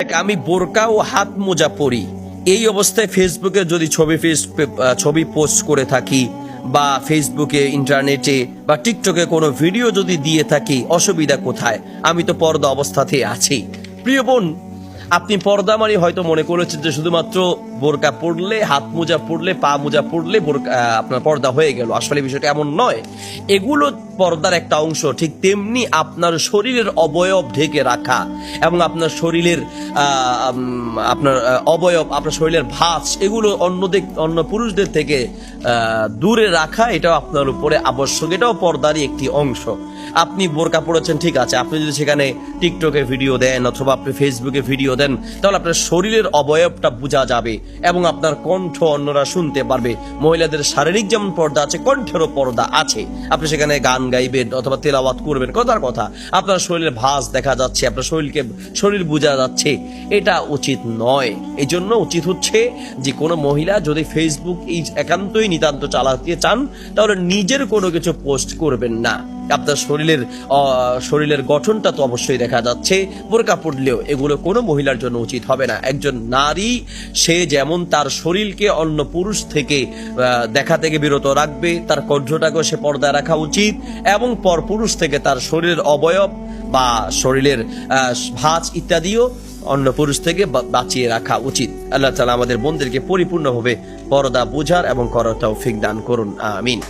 আমি বোরকা ও হাত মোজা পরি। এই অবস্থায় ফেসবুকে যদি ছবি ছবি পোস্ট করে থাকি বা ফেসবুকে, ইন্টারনেটে বা টিকটকে কোনো ভিডিও যদি দিয়ে থাকি, অসুবিধা কোথায়? আমি তো পর্দা অবস্থাতে আছি। প্রিয় বোন আপনি পর্দা মানে হয়তো মনে করেছেন যে শুধুমাত্র বোরকা পড়লে হাত মোজা পড়লে পা মোজা পড়লে বোরকা আপনার পর্দা হয়ে গেল। আসলে বিষয়টা এমন নয়। এগুলো পর্দার একটা অংশ। ঠিক তেমনি আপনার শরীরের অবয়ব ঢেকে রাখা এবং আপনার শরীরের আপনার অবয়ব, আপনার শরীরের ভাঁজ, এগুলো অন্য অন্য পুরুষদের থেকে দূরে রাখা, এটাও আপনার উপরে আবশ্যক। এটাও পর্দারই একটি অংশ। আপনি বোরকা পড়েছেন ঠিক আছে। আপনি যদি সেখানে টিকটকে ভিডিও দেন অথবা আপনি ফেসবুকে ভিডিও দেন, তাহলে আপনার শরীরের অবয়বটা বোঝা যাবে এবং আপনার কণ্ঠ অন্যরা শুনতে পারবে। মহিলাদের শারীরিক যেমন পর্দা আছে, কণ্ঠেরও পর্দা আছে। আপনি সেখানে গান গাইবেন অথবা তেলাওয়াত করবেন, কথার কথা। আপনার শরীরের ভাঁজ দেখা যাচ্ছে, আপনার শরীরকে, শরীর বোঝা যাচ্ছে। এটা উচিত নয়। এই জন্য উচিত হচ্ছে যে কোনো মহিলা যদি ফেসবুক এই একান্তই নিতান্ত চালাতে চান, তাহলে নিজের কোনো কিছু পোস্ট করবেন না। আপনার শরীরের শরীরের গঠনটা তো অবশ্যই দেখা যাচ্ছে। বোরকা পড়লেও এগুলো কোনো মহিলার জন্য উচিত হবে না। একজন নারী, সে যেমন তার শরীরকে অন্য পুরুষ থেকে দেখা থেকে বিরত রাখবে, তার কণ্ঠটাকেও সে পর্দায় রাখা উচিত, এবং পর পুরুষ থেকে তার শরীরের অবয়ব বা শরীরের ভাঁজ ইত্যাদিও অন্য পুরুষ থেকে বাঁচিয়ে রাখা উচিত। আল্লাহ তালা আমাদের বোনদেরকে পরিপূর্ণভাবে পর্দা বোঝার এবং করার তৌফিক দান করুন। আমিন।